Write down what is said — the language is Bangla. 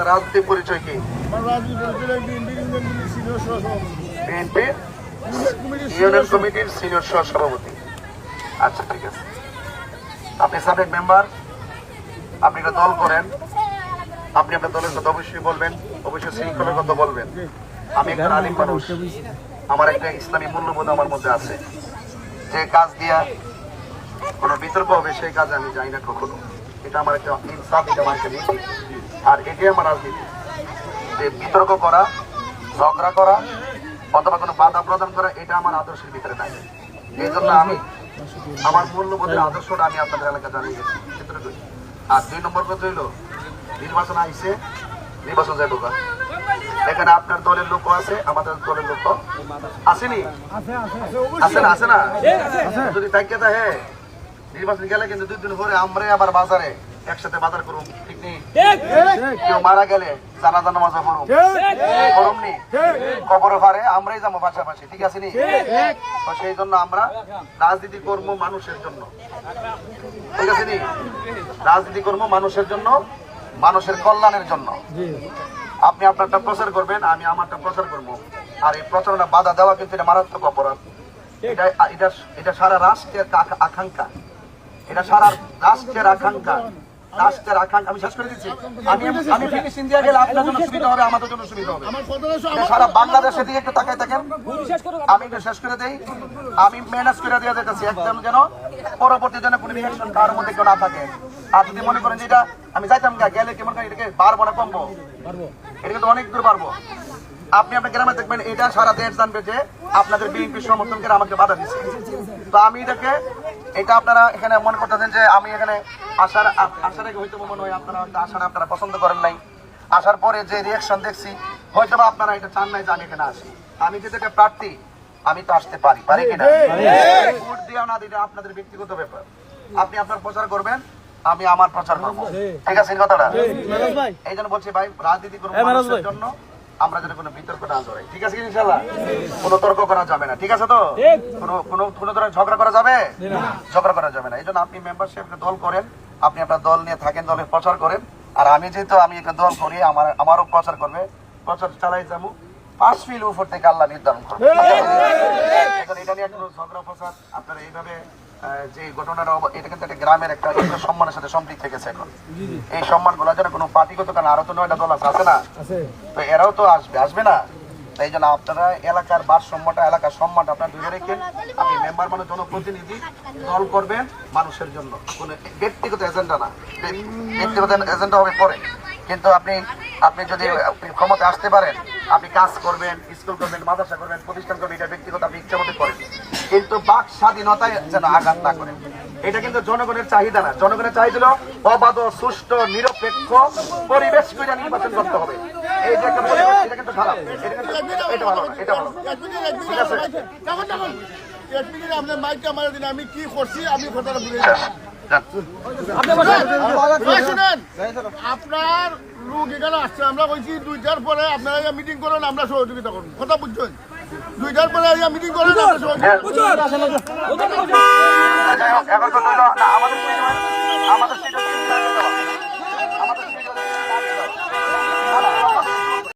আপনার রাজনৈতিক পরিচয় কি? আমার রাজনীতি পরিচয় বিএনপি ইউনিয়ন কমিটির ইউনিয়ন সিনিয়র সহ সভাপতি আচ্ছা ঠিক আছে। আপনি সাবেক মেম্বার আপনি একটা দল করেন আপনি আপনার দলের কথা অবশ্যই বলবেন অবশ্যই শৃঙ্খলার কথা বলবেন। আমি একজন আলিম মানুষ। আমার একটা ইসলামী মূল্যবোধ আমার মধ্যে আছে। যে কাজ দিয়া কোনো বিতর্ক হবে সেই কাজে আমি যাই না কখনো। এটা আমার একটা ইনসাফ এটা আমার একটা নীতি। আর এটাই আমার রাজনীতি। যে বিতর্ক করা ঝগড়া করা অথবা কোনো বাধা প্রদান করা এটা আমার আদর্শের ভিতরে নাই। এই জন্য আমি আমার মূল্যবোধের আদর্শটা আমি আপনাদের এলাকা জানিয়ে গেছি চিত্রকূট। আর দুই নম্বর কথা হইল নির্বাচন আইসে নির্বাচন যাইব গা। এখানে আপনার দলের লোক আছে আমাদের দলের লোক আসেনি? আছে না আছে না? যদি থাকে তা হ্যাঁ। নির্বাচন গেলে কিন্তু দুই দিন পরে আমরা আবার বাজারে একসাথে বাজার করুন ঠিক নেই? কেউ মারা গেলে জানাজা নামাজ পড়ুন করুন নি কবর পারে আমরাই যাব পাশাপাশি ঠিক আছে নি? তো সেই জন্য আমরা রাজনীতি কর্ম মানুষের জন্য। ঠিক আছে নি? রাজনীতি কর্ম মানুষের জন্য মানুষের কল্যাণের জন্য। আপনি আপনারটা প্রচার করবেন আমি আমারটা প্রচার করব। আর এই প্রচারণা বাধা দেওয়া কিন্তু এটা মারাত্মক অপরাধ। এটা এটা এটা সারা রাষ্ট্রের আকা- আকাঙ্ক্ষা। এটা সারা রাষ্ট্রের আকাঙ্ক্ষা। রাষ্ট্রের আকাঙ্ক্ষা। আমি শেষ করে দিচ্ছি। আমি আমি ফিনিশ ইন্ডিয়া গেলে আপনার জন্য সুবিধা হবে আমাদের জন্য সুবিধা হবে। এটা সারা বাংলাদেশের দিকে একটু তাকাই থাকেন। আমি একটু শেষ করে দেই। আমি ম্যানেজ করে দিয়ে যেতেছি একদম যেন পরবর্তী যেন কোনো রিয়াকশন কার মধ্যে কেউ না থাকে। আর যদি মনে করেন যে এটা আমি যাইতাম গা, গেলে কেমন করে এটাকে বাড়বো না কমবো? এটা কিন্তু অনেক দূর পারব আপনি আপনার গ্রামে দেখবেন এটা সারা দেশ জানবে যে আপনাদের বিএনপি সমর্থন করে আমাকে বাধা দিচ্ছে। তো আমি এটাকে এটা আপনারা এখানে মনে করতেছেন যে আমি এখানে আসার আসার আগে হয়তো মনে হয় আপনারা হয়তো আসার আপনারা পছন্দ করেন নাই। আসার পরে যে রিয়াকশন দেখছি হয়তো আপনারা এটা চান নাই যে আমি এখানে আসি। আমি একটা প্রার্থী আমি তো আসতে পারি পারি কিনা? ভোট দেওয়া না দিলে আপনাদের ব্যক্তিগত ব্যাপার। আপনি আপনার প্রচার করবেন আমি আমার প্রচার করব। ঠিক আছে। কথাটা? এই জন্য বলছি ভাই রাজনীতি করব মানুষের জন্য। আমরা যেন কোনো বিতর্ক না জড়াই ঠিক আছে ইনশাল্লাহ কোনো তর্ক করা যাবে না। ঠিক আছে তো? কোনো কোনো কোনো ধরনের ঝগড়া করা যাবে? ঝগড়া করা যাবে না। এই জন্য আপনি মেম্বারশিপ দল করেন। আপনি আপনার দল নিয়ে থাকেন দলের প্রচার করেন। আর আমি যেহেতু আমি একটা দল করি আমার আমারও প্রচার করবে। প্রচার চালাই যাব। পাঁচ ফিল উপর থেকে আল্লাহ নির্ধারণ করবে। এখন এটা নিয়ে কোনো ঝগড়া ফসাদ আপনারা এইভাবে যে ঘটনাটা এটা কিন্তু একটা গ্রামের একটা একটা সম্মানের সাথে সম্পৃক্ত থেকে এখন। এই সম্মান যেন কোনো পার্টিগত কারণ আরও তো নয়টা দল আছে আছে না? তো এরাও তো আসবে আসবে না? তাই জন্য আপনারা এলাকার ভারসাম্যটা এলাকার সম্মানটা আপনারা ধরে রেখেন আপনি মেম্বার মানে জনপ্রতিনিধি দল করবেন মানুষের জন্য। কোনো ব্যক্তিগত এজেন্ডা না। ব্য- ব্যক্তিগত এজেন্ডা হবে পরে। কিন্তু আপনি আপনি যদি ক্ষমতা আসতে পারেন আপনি কাজ করবেন স্কুল করবেন মাদ্রাসা করবেন প্রতিষ্ঠান করবেন এটা কিন্তু বাক স্বাধীনতায় যেন আঘাত না করেন এটা কিন্তু জনগণের চাহিদা না। জনগণের চাহিদা অবাধ সুষ্ঠু, নিরপেক্ষ পরিবেশ করে নির্বাচন করতে হবে। আপনার আপনার লোক এখানে আসছে, আমরা কইছি দুইটার পরে আপনারা মিটিং করেন, আমরা সহযোগিতা করুন কথা বুঝছেন? দুইটার পরে মিটিং করে আমরা সহযোগিতা হ্যাঁ। এখন কথা না, আমাদের